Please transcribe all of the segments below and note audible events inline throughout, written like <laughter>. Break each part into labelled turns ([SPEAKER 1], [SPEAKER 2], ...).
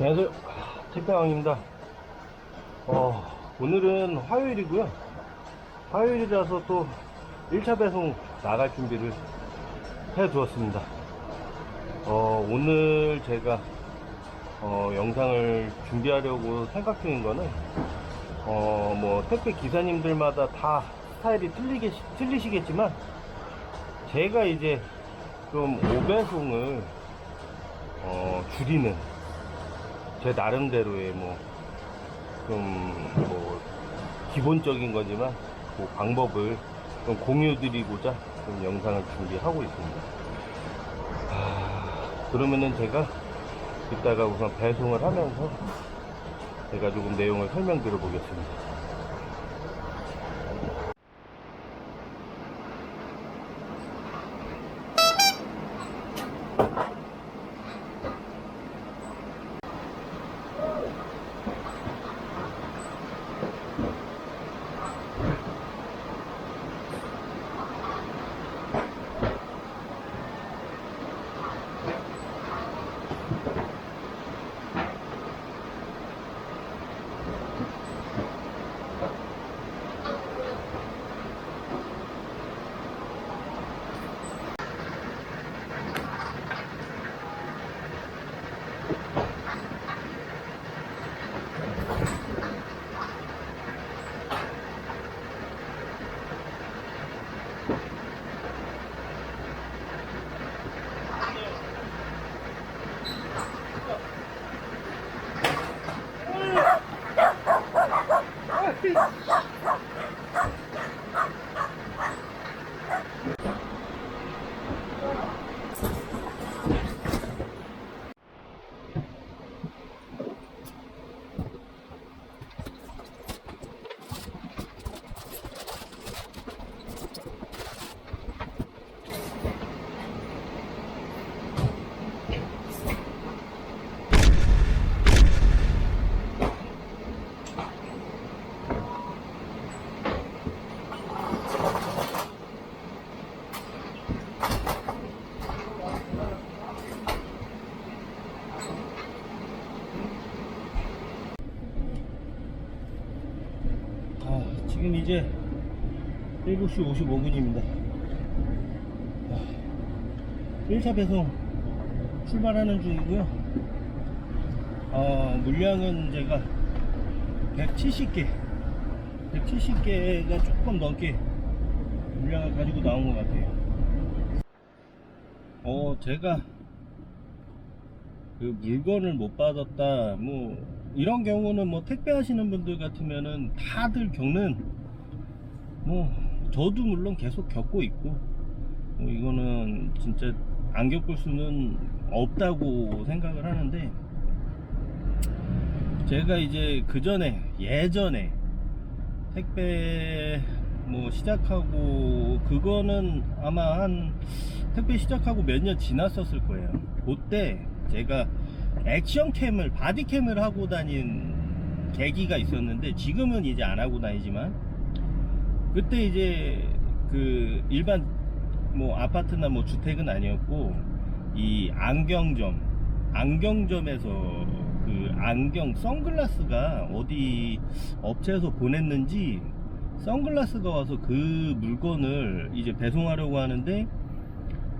[SPEAKER 1] 안녕하세요. 택배왕입니다. 어, 오늘은 화요일이고요. 화요일이라서 또 1차 배송 나갈 준비를 해 두었습니다. 어, 오늘 제가 어, 영상을 준비하려고 생각 중인 거는 어, 뭐 택배 기사님들마다 다 스타일이 틀리게, 틀리시겠지만 제가 이제 좀 오배송을 어, 줄이는 제 나름대로의 뭐, 좀, 뭐, 기본적인 거지만, 그 방법을 좀 공유드리고자 좀 영상을 준비하고 있습니다. 아, 그러면은 제가 이따가 우선 배송을 하면서 제가 조금 내용을 설명드려 보겠습니다. Tschüss. 아, 지금 이제 7시 55분입니다. 1차 배송 출발하는 중이고요. 어, 물량은 제가 170개, 170개가 조금 넘게 물량을 가지고 나온 것 같아요. 어, 제가 그 물건을 못 받았다, 뭐, 이런 경우는 뭐 택배 하시는 분들 같으면은 다들 겪는, 뭐, 저도 물론 계속 겪고 있고, 뭐 이거는 진짜 안 겪을 수는 없다고 생각을 하는데, 제가 이제 그 전에, 예전에, 택배 뭐 시작하고, 그거는 아마 한, 택배 시작하고 몇 년 지났었을 거예요. 그때 제가 액션캠을, 바디캠을 하고 다닌 계기가 있었는데, 지금은 이제 안 하고 다니지만, 그때 이제 그 일반 뭐 아파트나 뭐 주택은 아니었고, 이 안경점, 안경점에서 그 안경 선글라스가 어디 업체에서 보냈는지 선글라스가 와서 그 물건을 이제 배송하려고 하는데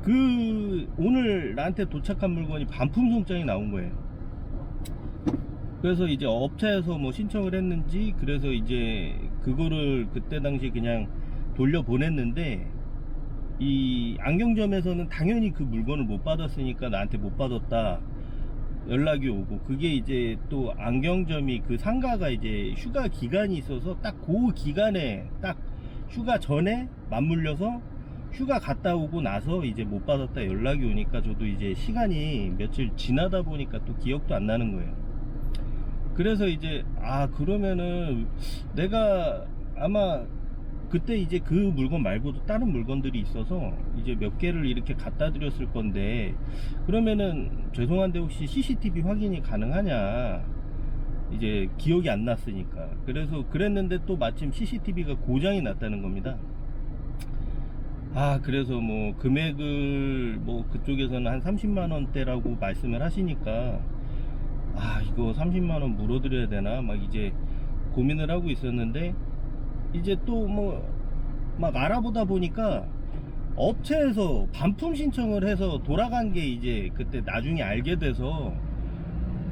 [SPEAKER 1] 그 오늘 나한테 도착한 물건이 반품 송장이 나온 거예요. 그래서 이제 업체에서 뭐 신청을 했는지 그래서 이제 그거를 그때 당시 그냥 돌려 보냈는데 이 안경점에서는 당연히 그 물건을 못 받았으니까 나한테 못 받았다 연락이 오고 그게 이제 또 안경점이 그 상가가 이제 휴가 기간이 있어서 딱 그 기간에 딱 휴가 전에 맞물려서 휴가 갔다 오고 나서 이제 못 받았다 연락이 오니까 저도 이제 시간이 며칠 지나다 보니까 또 기억도 안 나는 거예요. 그래서 이제 아 그러면은 내가 아마 그때 이제 그 물건 말고도 다른 물건들이 있어서 이제 몇 개를 이렇게 갖다 드렸을 건데 그러면은 죄송한데 혹시 CCTV 확인이 가능하냐? 이제 기억이 안 났으니까. 그래서 그랬는데 또 마침 CCTV가 고장이 났다는 겁니다 아 그래서 뭐 금액을 뭐 그쪽에서는 한 30만 원대라고 말씀을 하시니까 아 이거 30만 원 물어드려야 되나? 막 이제 고민을 하고 있었는데 이제 또 뭐 막 알아보다 보니까 업체에서 반품 신청을 해서 돌아간 게 이제 그때 나중에 알게 돼서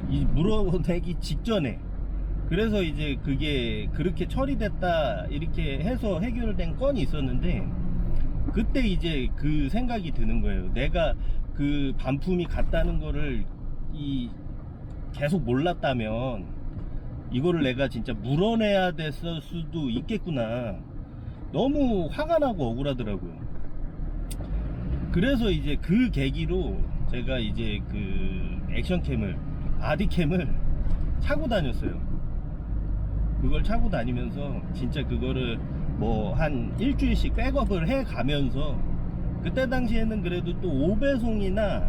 [SPEAKER 1] 이 물어내기 직전에 그래서 이제 그게 그렇게 처리됐다 이렇게 해서 해결된 건이 있었는데 그때 이제 그 생각이 드는 거예요. 내가 그 반품이 갔다는 거를 이 계속 몰랐다면 이거를 내가 진짜 물어내야 됐을 수도 있겠구나. 너무 화가 나고 억울하더라고요. 그래서 이제 그 계기로 제가 이제 그 액션캠을 바디캠을 차고 다녔어요. 그걸 차고 다니면서 진짜 그거를 뭐 한 일주일씩 백업을 해 가면서 그때 당시에는 그래도 또 5배송이나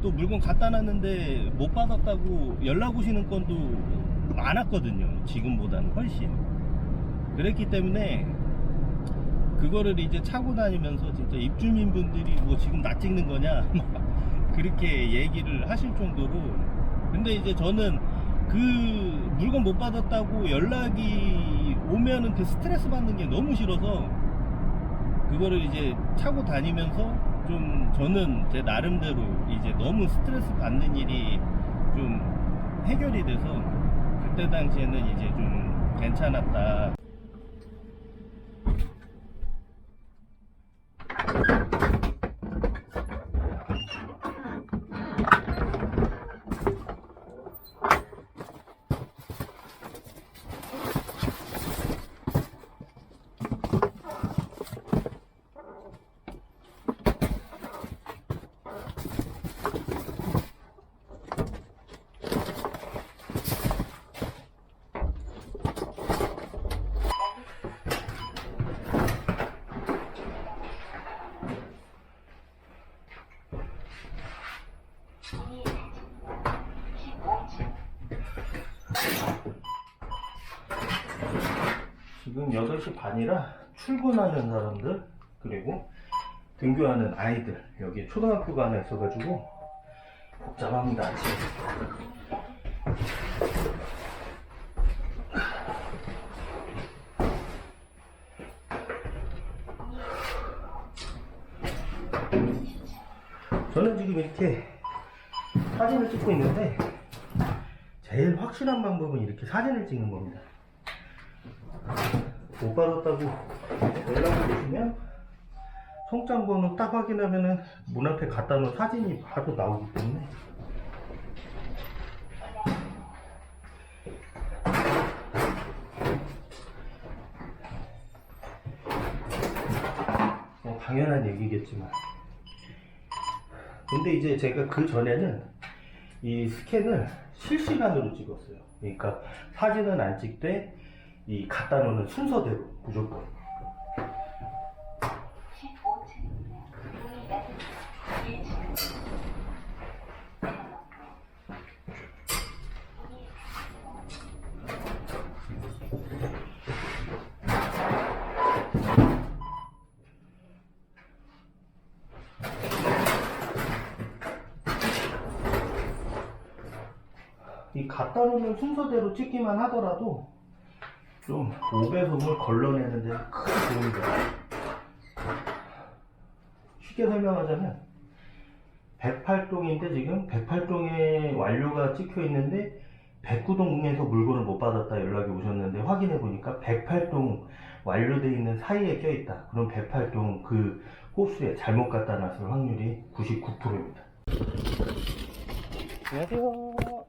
[SPEAKER 1] 또 물건 갖다 놨는데 못 받았다고 연락 오시는 건도 많았거든요. 지금보다는 훨씬. 그랬기 때문에 그거를 이제 차고 다니면서 진짜 입주민분들이 뭐 지금 나 찍는 거냐 막 <laughs> 그렇게 얘기를 하실 정도로 근데 이제 저는 그 물건 못 받았다고 연락이 오면은 그 스트레스 받는 게 너무 싫어서 그거를 이제 차고 다니면서 좀 저는 제 나름대로 이제 너무 스트레스 받는 일이 좀 해결이 돼서 그때 당시에는 이제 좀 괜찮았다. 지금 8시 반이라 출근하는 사람들 그리고 등교하는 아이들 여기 초등학교가 하나 있어가지고 복잡합니다 아침 저는 지금 이렇게 사진을 찍고 있는데 제일 확실한 방법은 이렇게 사진을 찍는 겁니다 못 받았다고 연락을 주시면 송장 번호 딱 확인하면은 문 앞에 갖다 놓은 사진이 바로 나오기 때문에. 뭐 당연한 얘기겠지만. 근데 이제 제가 그 전에는 이 스캔을 실시간으로 찍었어요. 그러니까 사진은 안 찍되 이 갖다 놓는 순서대로 무조건. 이 갖다 놓는 순서대로 찍기만 하더라도 좀 5배송을 걸러내는 데는 큰 도움이 돼요. 쉽게 설명하자면 108동인데 지금 108동에 완료가 찍혀 있는데 109동에서 물건을 못 받았다 연락이 오셨는데 확인해 보니까 108동 완료돼 있는 사이에 껴 있다. 그럼 108동 그 호수에 잘못 갖다 놨을 확률이 99%입니다. 안녕하세요.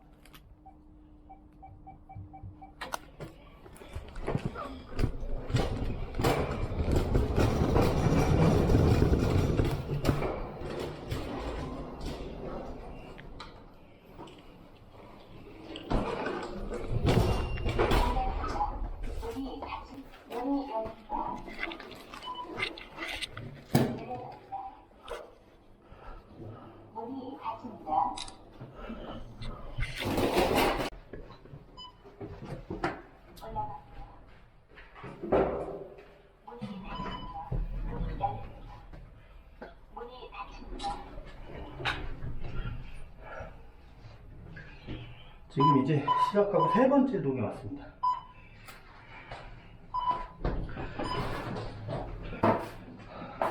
[SPEAKER 1] 지금 이제 시작하고 세 번째 동에 왔습니다.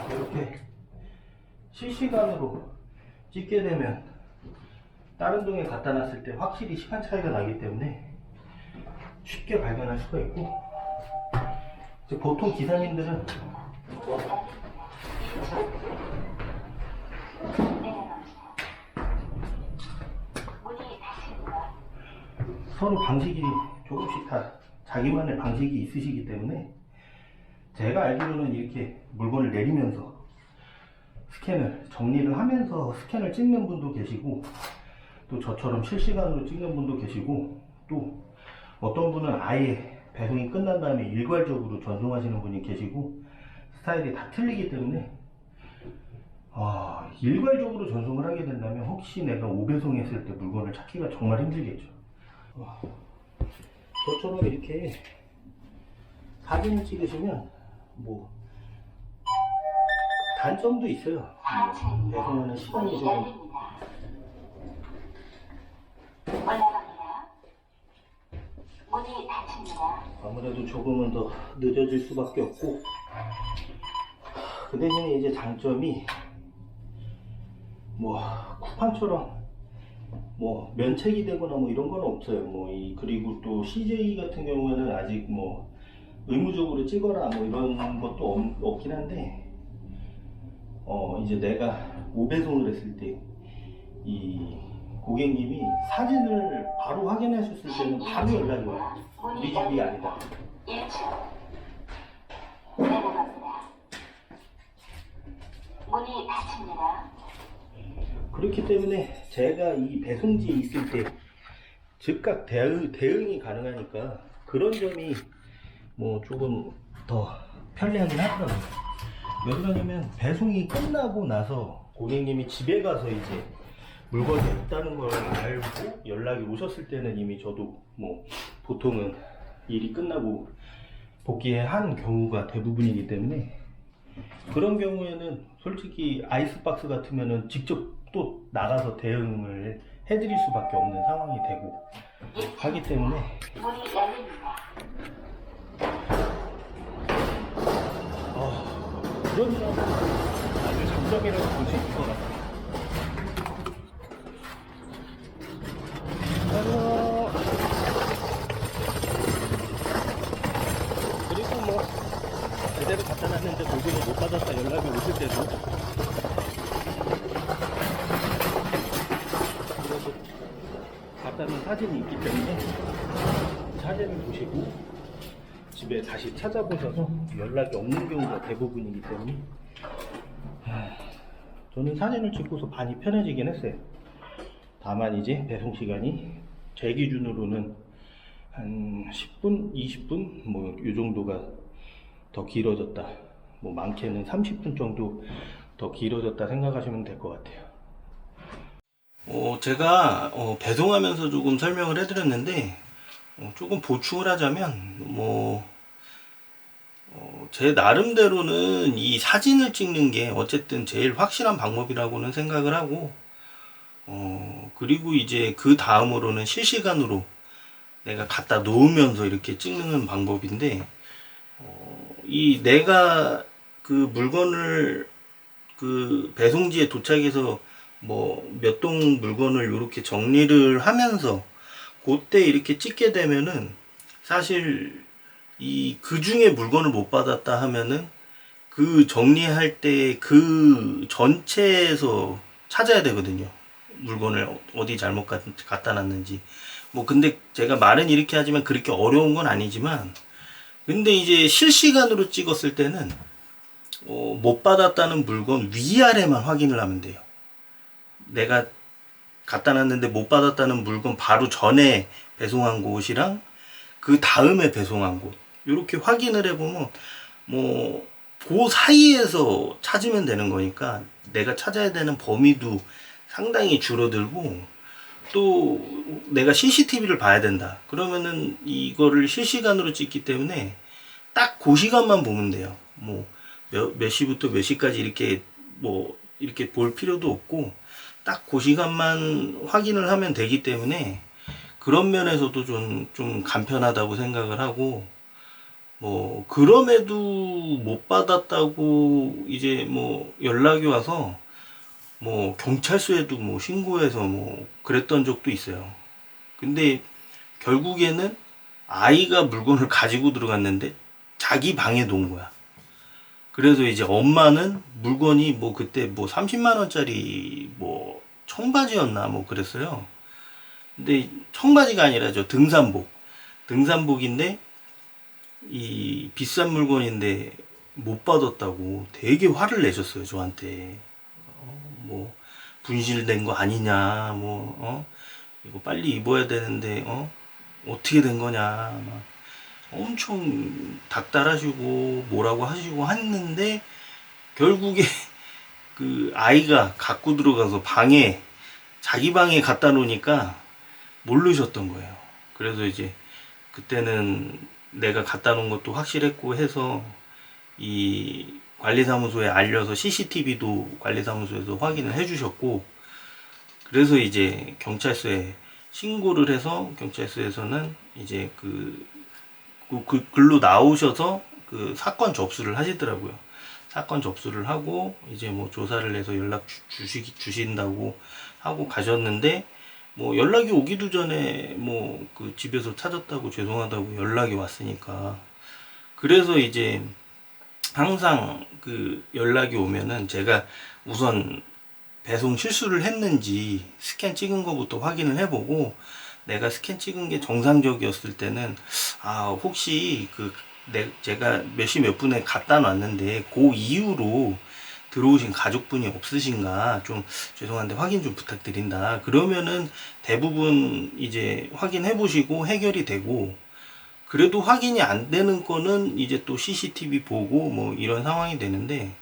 [SPEAKER 1] 이렇게 실시간으로 찍게 되면 다른 동에 갖다 놨을 때 확실히 시간 차이가 나기 때문에 쉽게 발견할 수가 있고 보통 기사님들은 서로 방식이 조금씩 다 자기만의 방식이 있으시기 때문에 제가 알기로는 이렇게 물건을 내리면서 스캔을 정리를 하면서 스캔을 찍는 분도 계시고 또 저처럼 실시간으로 찍는 분도 계시고 또 어떤 분은 아예 배송이 끝난 다음에 일괄적으로 전송하시는 분이 계시고 스타일이 다 틀리기 때문에 아, 일괄적으로 전송을 하게 된다면 혹시 내가 5배송 했을 때 물건을 찾기가 정말 힘들겠죠. 와, 저처럼 이렇게 사진을 찍으시면 뭐 단점도 있어요. 뭐 배송하는 시간이 좀
[SPEAKER 2] 올라갑니다. 문이 닫힙니다.
[SPEAKER 1] 아무래도 조금은 더 늦어질 수밖에 없고 그 대신에 이제 장점이 뭐 쿠팡처럼 뭐 면책이 되거나 뭐 이런 건 없어요. 뭐 이 그리고 또 CJ 같은 경우에는 아직 뭐 의무적으로 찍어라 뭐 이런 것도 없, 없긴 한데 어 이제 내가 5배송을 했을 때 이 고객님이 사진을 바로 확인하셨을 때는 바로 연락이 와요. 우리 집이 아니다.
[SPEAKER 2] 1층. 내려갑니다. 문이 닫힙니다.
[SPEAKER 1] 그렇기 때문에 제가 이 배송지에 있을 때 즉각 대응, 대응이 가능하니까 그런 점이 뭐 조금 더 편리하긴 하더라고요. 왜 그러냐면 배송이 끝나고 나서 고객님이 집에 가서 이제 물건이 있다는 걸 알고 연락이 오셨을 때는 이미 저도 뭐 보통은 일이 끝나고 복귀한 경우가 대부분이기 때문에 그런 경우에는 솔직히 아이스박스 같으면은 직접 또 나가서 대응을 해드릴 수밖에 없는 상황이 되고 하기 때문에. 어, 그런 점은 아주 장점이라고 볼 수 있을 것 같아요. 그리고 뭐 제대로 갖다 놨는데 물건을 못 받았다 연락이 오실 때도 갖다 놓은 사진이 있기 때문에 사진을 보시고 집에 다시 찾아보셔서 연락이 없는 경우가 대부분이기 때문에 하, 저는 사진을 찍고서 많이 편해지긴 했어요. 다만 이제 배송 시간이 제 기준으로는 한 10분, 20분 뭐 이 정도가 더 길어졌다. 뭐 많게는 30분 정도 더 길어졌다 생각하시면 될 것 같아요. 어, 제가 어, 배송하면서 조금 설명을 해드렸는데 어, 조금 보충을 하자면 뭐 어, 제 나름대로는 이 사진을 찍는 게 어쨌든 제일 확실한 방법이라고는 생각을 하고 어, 그리고 이제 그 다음으로는 실시간으로 내가 갖다 놓으면서 이렇게 찍는 방법인데 어, 이 내가 그 물건을 그 배송지에 도착해서 뭐 몇 동 물건을 이렇게 정리를 하면서 그때 이렇게 찍게 되면은 사실 이 그 중에 물건을 못 받았다 하면은 그 정리할 때 그 전체에서 찾아야 되거든요. 물건을 어디 잘못 갖- 갖다 놨는지. 뭐 근데 제가 말은 이렇게 하지만 그렇게 어려운 건 아니지만 근데 이제 실시간으로 찍었을 때는 어, 못 받았다는 물건 위아래만 확인을 하면 돼요. 내가 갖다 놨는데 못 받았다는 물건 바로 전에 배송한 곳이랑 그 다음에 배송한 곳. 이렇게 확인을 해보면 뭐 그 사이에서 찾으면 되는 거니까 내가 찾아야 되는 범위도 상당히 줄어들고 또 내가 CCTV를 봐야 된다. 그러면은 이거를 실시간으로 찍기 때문에 딱 그 시간만 보면 돼요. 뭐 몇, 몇 시부터 몇 시까지 이렇게 뭐 이렇게 볼 필요도 없고 딱 그 시간만 확인을 하면 되기 때문에 그런 면에서도 좀, 좀 간편하다고 생각을 하고, 뭐, 그럼에도 못 받았다고 이제 뭐 연락이 와서, 뭐, 경찰서에도 뭐 신고해서 뭐 그랬던 적도 있어요. 근데 결국에는 아이가 물건을 가지고 들어갔는데 자기 방에 놓은 거야. 그래서 이제 엄마는 물건이 뭐 그때 뭐 30만 원짜리 뭐 청바지였나 뭐 그랬어요. 근데 청바지가 아니라 저 등산복. 등산복인데 이 비싼 물건인데 못 받았다고 되게 화를 내셨어요, 저한테. 어, 뭐 분실된 거 아니냐, 뭐 어? 이거 빨리 입어야 되는데 어? 어떻게 된 거냐. 막 엄청 닥달하시고 뭐라고 하시고 했는데 결국에 <laughs> 그 아이가 갖고 들어가서 방에 자기 방에 갖다 놓으니까 모르셨던 거예요. 그래서 이제 그때는 내가 갖다 놓은 것도 확실했고 해서 이 관리사무소에 알려서 CCTV도 관리사무소에서 확인을 해주셨고 그래서 이제 경찰서에 신고를 해서 경찰서에서는 이제 그, 그, 그 글로 나오셔서 그 사건 접수를 하시더라고요. 사건 접수를 하고 이제 뭐 조사를 해서 연락 주, 주시, 주신다고 하고 가셨는데 뭐 연락이 오기도 전에 뭐 그 집에서 찾았다고 죄송하다고 연락이 왔으니까 그래서 이제 항상 그 연락이 오면은 제가 우선 배송 실수를 했는지 스캔 찍은 거부터 확인을 해보고 내가 스캔 찍은 게 정상적이었을 때는 아 혹시 그 내, 제가 몇 시 몇 분에 갖다 놨는데 그 이후로 들어오신 가족분이 없으신가 좀 죄송한데 확인 좀 부탁드린다. 그러면은 대부분 이제 확인해 보시고 해결이 되고 그래도 확인이 안 되는 거는 이제 또 CCTV 보고 뭐 이런 상황이 되는데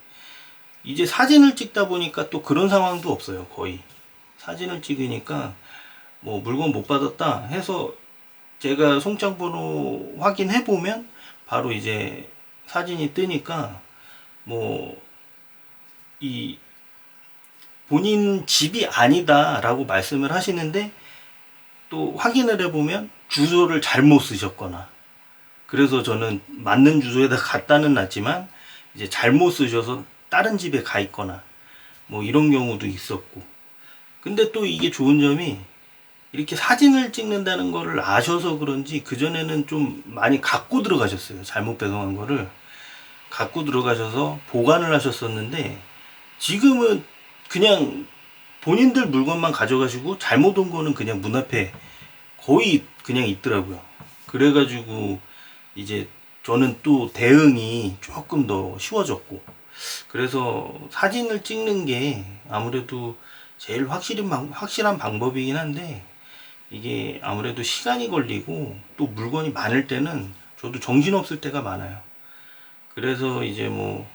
[SPEAKER 1] 이제 사진을 찍다 보니까 또 그런 상황도 없어요 거의. 사진을 찍으니까 뭐 물건 못 받았다 해서 제가 송장 번호 확인해 보면 바로 이제 사진이 뜨니까 뭐 이 본인 집이 아니다라고 말씀을 하시는데 또 확인을 해보면 주소를 잘못 쓰셨거나 그래서 저는 맞는 주소에다 갖다는 놨지만 이제 잘못 쓰셔서 다른 집에 가 있거나 뭐 이런 경우도 있었고. 근데 또 이게 좋은 점이 이렇게 사진을 찍는다는 거를 아셔서 그런지 그전에는 좀 많이 갖고 들어가셨어요. 잘못 배송한 거를. 갖고 들어가셔서 보관을 하셨었는데 지금은 그냥 본인들 물건만 가져가시고 잘못 온 거는 그냥 문 앞에 거의 그냥 있더라고요. 그래가지고 이제 저는 또 대응이 조금 더 쉬워졌고. 그래서 사진을 찍는 게 아무래도 제일 확실한, 방- 확실한 방법이긴 한데 이게 아무래도 시간이 걸리고 또 물건이 많을 때는 저도 정신없을 때가 많아요. 그래서 이제 뭐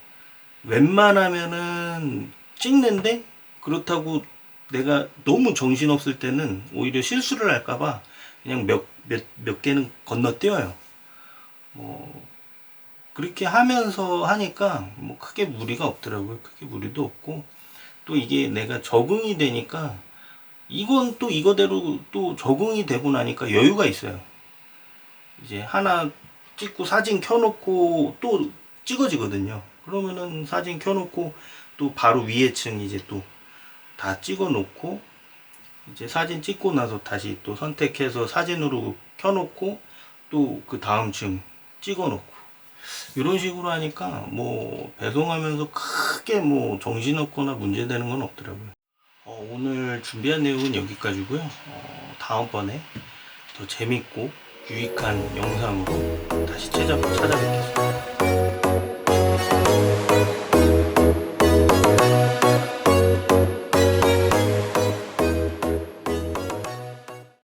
[SPEAKER 1] 웬만하면은 찍는데 그렇다고 내가 너무 정신없을 때는 오히려 실수를 할까봐 그냥 몇, 몇, 몇 개는 건너뛰어요. 뭐, 그렇게 하면서 하니까 뭐 크게 무리가 없더라고요. 크게 무리도 없고 또 이게 내가 적응이 되니까 이건 또 이거대로 또 적응이 되고 나니까 여유가 있어요. 이제 하나 찍고 사진 켜놓고 또 찍어지거든요. 그러면은 사진 켜놓고 또 바로 위에 층 이제 또 다 찍어 놓고 이제 사진 찍고 나서 다시 또 선택해서 사진으로 켜놓고 또 그 다음 층 찍어 놓고 이런 식으로 하니까 뭐 배송하면서 크게 뭐 정신없거나 문제되는 건 없더라고요. 어, 오늘 준비한 내용은 여기까지고요. 어, 다음번에 더 재밌고 유익한 영상으로 다시 찾아, 찾아뵙겠습니다.